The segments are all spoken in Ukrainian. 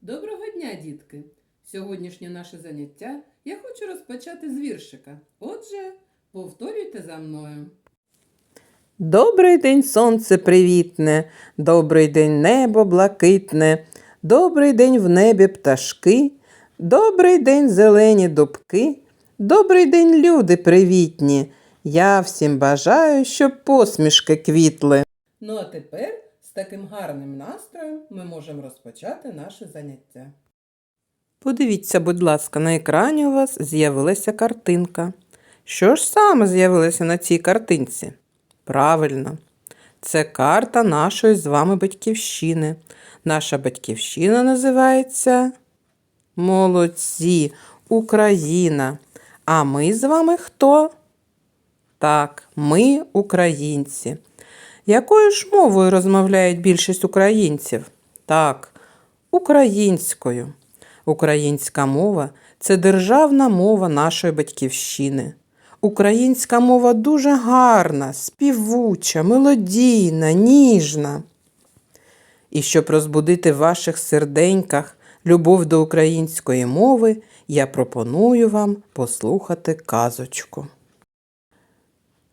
Доброго дня, дітки! Сьогоднішнє наше заняття я хочу розпочати з віршика. Отже, повторюйте за мною. Добрий день, сонце привітне, добрий день небо блакитне, добрий день в небі пташки, добрий день зелені дубки, добрий день, люди привітні. Я всім бажаю, щоб посмішки квітли. Ну а тепер таким гарним настроєм ми можемо розпочати наше заняття. Подивіться, будь ласка, на екрані у вас з'явилася картинка. Що ж саме з'явилося на цій картинці? Правильно, це карта нашої з вами батьківщини. Наша батьківщина називається Молодці, Україна. А ми з вами хто? Так, ми українці. Якою ж мовою розмовляють більшість українців? Так, українською. Українська мова це державна мова нашої батьківщини. Українська мова дуже гарна, співуча, мелодійна, ніжна. І щоб розбудити в ваших серденьках любов до української мови, я пропоную вам послухати казочку.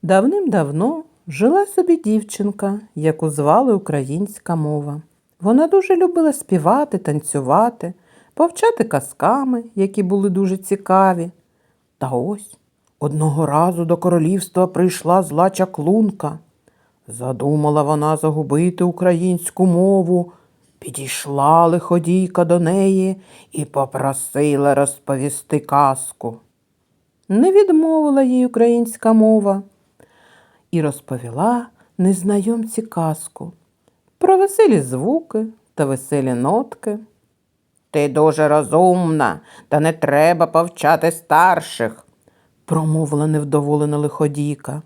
Давним-давно жила собі дівчинка, яку звали українська мова. Вона дуже любила співати, танцювати, повчати казками, які були дуже цікаві. Та ось одного разу до королівства прийшла зла чаклунка. Задумала вона загубити українську мову. Підійшла лиходійка до неї і попросила розповісти казку. Не відмовила їй українська мова і розповіла незнайомці казку про веселі звуки та веселі нотки. Ти дуже розумна, та не треба повчати старших, промовила невдоволена лиходійка.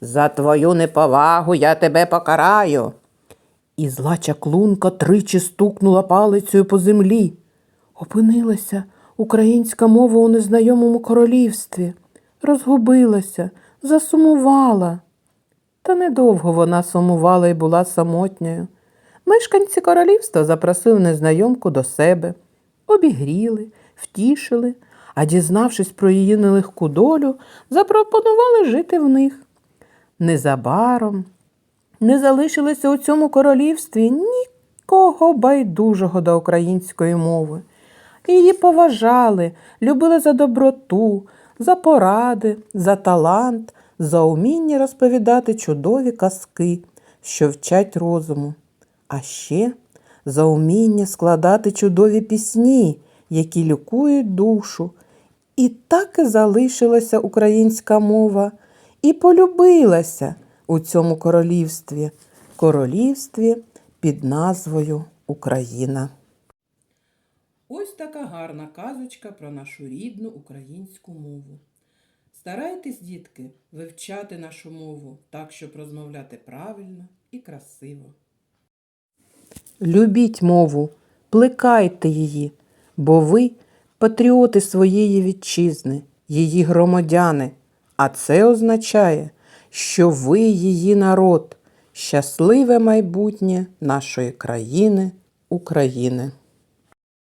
За твою неповагу я тебе покараю. І зла чаклунка тричі стукнула палицею по землі. Опинилася українська мова у незнайомому королівстві, розгубилася, засумувала. Та недовго вона сумувала і була самотньою. Мешканці королівства запросили незнайомку до себе, обігріли, втішили, а дізнавшись про її нелегку долю, запропонували жити в них. Незабаром не залишилося у цьому королівстві нікого байдужого до української мови. Її поважали, любили за доброту, за поради, за талант, за уміння розповідати чудові казки, що вчать розуму, а ще за уміння складати чудові пісні, які лікують душу. І так і залишилася українська мова, і полюбилася у цьому королівстві, королівстві під назвою Україна. Ось така гарна казочка про нашу рідну українську мову. Старайтесь, дітки, вивчати нашу мову так, щоб розмовляти правильно і красиво. Любіть мову, плекайте її, бо ви патріоти своєї вітчизни, її громадяни, а це означає, що ви її народ, щасливе майбутнє нашої країни, України.